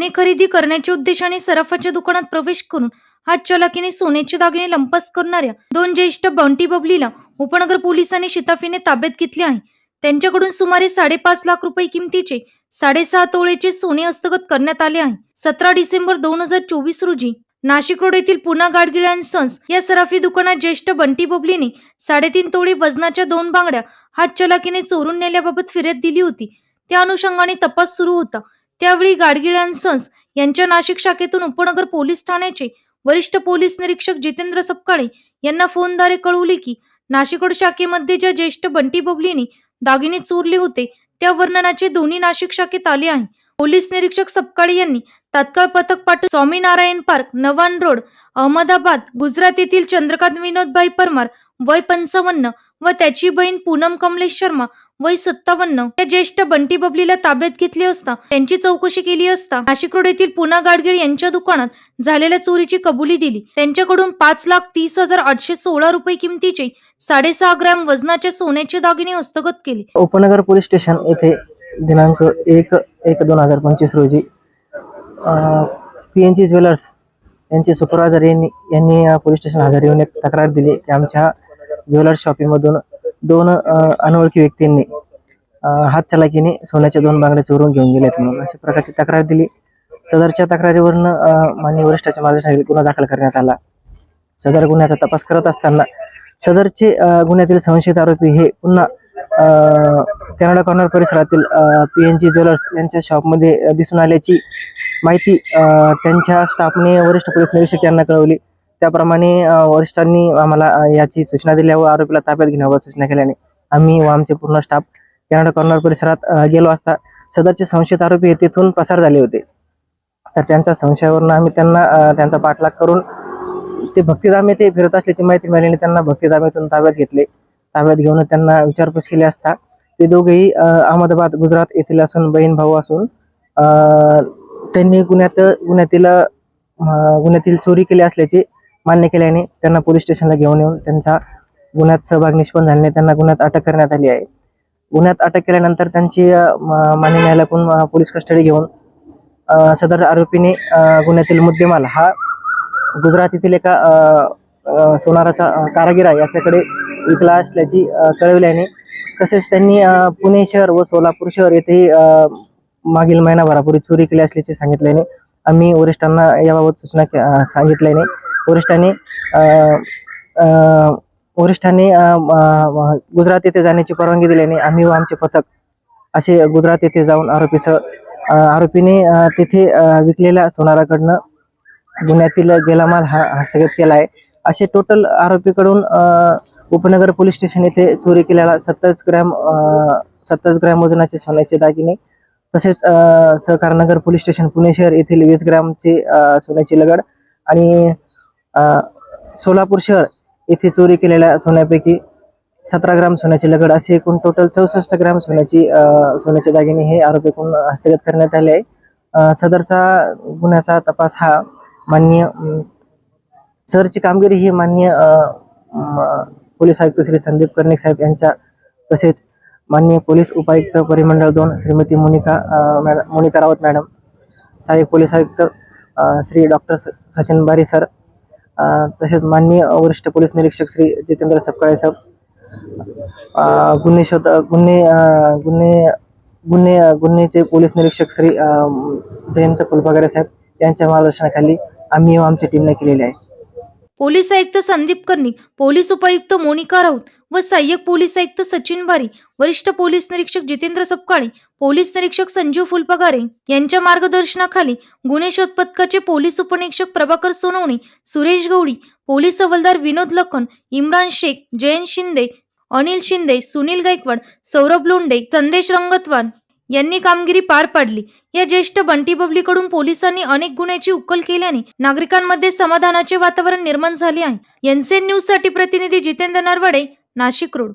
सोने खरेदी करण्याच्या उद्देशाने सराफाच्या दुकानात प्रवेश करून हात चलाकीने सोन्याचे दागिने लंपास करणाऱ्या दोन ज्येष्ठ बंटी बबलीला उपनगर पोलिसांनी शिताफीने ताब्यात घेतले आहे. त्यांच्याकडून सुमारे साडेपाच लाख रुपये किमतीचे साडेसहा तोळेचे सोने हस्तगत करण्यात आले आहे. सतरा डिसेंबर दोन हजार चोवीस रोजी नाशिक रोड येथील पुन्हा गाडगिळ अँड सन्स या सराफी दुकानात ज्येष्ठ बंटी बबलीने साडेतीन तोळे वजनाच्या दोन बांगड्या हात चलाकीने चोरून नेल्याबाबत फिर्याद दिली होती. त्या अनुषंगाने तपास सुरू होता. त्यावेळी गाडगिळ अँड सन्स यांच्या नाशिक शाखेतून उपनगर पोलीस ठाण्याचे वरिष्ठ पोलीस निरीक्षक जितेंद्र सपकाळे यांना फोनद्वारे कळवले की नाशिकड शाखेमध्ये ज्या ज्येष्ठ बंटी बोबलीने दागिने चोरले होते त्या वर्णनाचे दोन्ही नाशिक शाखेत आले आहे. पोलीस निरीक्षक सपकाळे यांनी तात्काळ पथक पाठवून स्वामीनारायण पार्क नवान रोड अहमदाबाद गुजरात येथील चंद्रकांत विनोदभाई परमार वय पंचावन्न व त्याची बहीण पूनम कमलेश शर्मा वय सत्तावन्न. या ज्येष्ठ बंटी बबलीला ताब्यात घेतले असता त्यांची चौकशी केली असता नाशिक रोड येथील पुना गाडगीळ यांच्या दुकानात झालेल्या चोरीची कबुली दिली. त्यांच्याकडून पाच लाख तीस हजार आठशे सोळा रुपये किमतीचे साडेसहा ग्रॅम वजनाच्या सोन्याचे दागिने हस्तगत केले. उपनगर पोलीस स्टेशन येथे दिनांक एक एक दोन हजार पंचवीस रोजी पी एन जी ज्वेलर्स यांचे सुपरवायझर यांनी यांनी पोलीस स्टेशन हजर येऊन एक तक्रार दिली की आमच्या ज्वेलर्स शॉपिंगमधून दोन अनोळखी व्यक्तींनी अ, सोन्याच्या दोन बांगड्या चोरून घेऊन गेल्यात म्हणून अशा प्रकारची तक्रार दिली. सदरच्या तक्रारीवरनं अ, माननीय वरिष्ठाच्या मार्गदर्शनाखाली गुन्हा दाखल करण्यात आला. सदर गुन्ह्याचा तपास करत असताना सदरचे गुन्ह्यातील संशयित आरोपी हे पुन्हा कॅनडा कॉर्नर परिसरातील पी एन जी ज्वेलर्स यांच्या शॉपमध्ये दिसून आल्याची माहिती त्यांच्या स्टाफने वरिष्ठ पोलीस निरीक्षक यांना कळवली. त्याप्रमाणे वरिष्ठांनी आम्हाला याची सूचना दिल्या व आरोपीला ताब्यात घेण्याबाबत सूचना केल्याने आम्ही व आमचे पूर्ण स्टाफ कॅनडा कॉर्नर परिसरात गेलो असता सदरचे संशयित आरोपी हे तिथून पसार झाले होते. तर त्यांच्या संशयावरून आम्ही त्यांना त्यांचा पाठलाग करून ते भक्तिधाम येथे फिरत असल्याची माहिती मिळाल्याने त्यांना भक्तिधाम येथून ताब्यात घेतले. ताब्यात घेऊन त्यांना विचारपूस केली असता ते दोघेही अहमदाबाद गुजरात येथील असून बहीण भाऊ असून त्यांनी गुन्ह्यात गुन्ह्यातील गुन्ह्यातील चोरी केली असल्याचे मान्य केल्याने त्यांना पोलीस स्टेशनला घेऊन येऊन त्यांचा गुन्ह्यात सहभाग निष्पन्न झाल्याने त्यांना गुन्ह्यात अटक करण्यात आली आहे. गुन्ह्यात अटक केल्यानंतर त्यांची मान्य न्यायालयाकडून अ, पोलीस कस्टडी घेऊन सदर आरोपीने गुन्ह्यातील मुद्देमाल हा गुजरात येथील एका अ, सोनाराचा अ, कारागीर आहे. याच्याकडे विकला असल्याची कळविल्याने तसेच त्यांनी पुणे शहर व सोलापूर शहर येथेही मागील महिनाभरापूर्वी चोरी केली असल्याचे सांगितल्याने आम्ही वरिष्ठांना याबाबत सूचना सांगितल्याने वरिष्ठांनी वरिष्ठांनी गुजरात येथे जाण्याची परवानगी दिल्याने आम्ही व आमचे पथक असे गुजरात येथे जाऊन आरोपीसह आरोपीने तेथे विकलेल्या सोनाराकडनं गुन्ह्यातील गेला माल हा हस्तगत केला आहे. असे टोटल आरोपीकडून उपनगर पोलीस स्टेशन येथे चोरी केलेला सत्तावीस ग्रॅम सत्तावीस ग्रॅम वजनाचे सोन्याचे दागिने तसेच सहकारनगर पोलीस स्टेशन पुणे शहर येथील वीस ग्रॅमचे सोन्याची लगड आणि सोलापूर शहर येथे चोरी केलेल्या सोन्यापैकी सतरा ग्राम सोन्याची लगड असे एकूण टोटल चौसष्ट ग्राम सोन्याची सोन्याचे दागिने हे आरोपीकडून हस्तगत करण्यात आले आहे सदरचा गुन्ह्याचा तपास हा माननीय सदरची कामगिरी ही मान्य पोलीस आयुक्त श्री संदीप कर्णिक साहेब यांच्या तसेच माननीय पोलीस उपायुक्त परिमंडळ दोन श्रीमती मोनिका मॅडम मोनिका रावत मॅडम सहाय्यक पोलीस आयुक्त श्री डॉक्टर सचिन बारी सर तसेच माननीय वरिष्ठ पोलीस निरीक्षक श्री जितेंद्र सपकाळे साहेब गुन्हे शोध गुन्हे गुन्हे गुन्हे गुन्हेचे पोलीस निरीक्षक श्री जयंत फुलपागरे साहेब यांच्या मार्गदर्शनाखाली आम्ही आमच्या टीमने केलेले आहे. पोलीस आयुक्त संदीप कर्णिक पोलीस उपायुक्त मोनिका राऊत व सहाय्यक पोलीस आयुक्त सचिन भारी वरिष्ठ पोलीस निरीक्षक जितेंद्र सपकाळे पोलीस निरीक्षक संजीव फुलपगारे यांच्या मार्गदर्शनाखाली गुन्हे शोध पथकाचे पोलीस उपनिरीक्षक प्रभाकर सोनवणे सुरेश गवळी पोलीस हवालदार विनोद लखन इम्रान शेख जयंत शिंदे अनिल शिंदे सुनील गायकवाड सौरभ लोंडे संदेश रंगतवान यांनी कामगिरी पार पाडली. या ज्येष्ठ बंटी बबलीकडून पोलिसांनी अनेक गुन्ह्याची उकल केल्याने नागरिकांमध्ये समाधानाचे वातावरण निर्माण झाले आहे. एनसीएन न्यूजसाठी प्रतिनिधी जितेंद्र नरवडे नाशिक रोड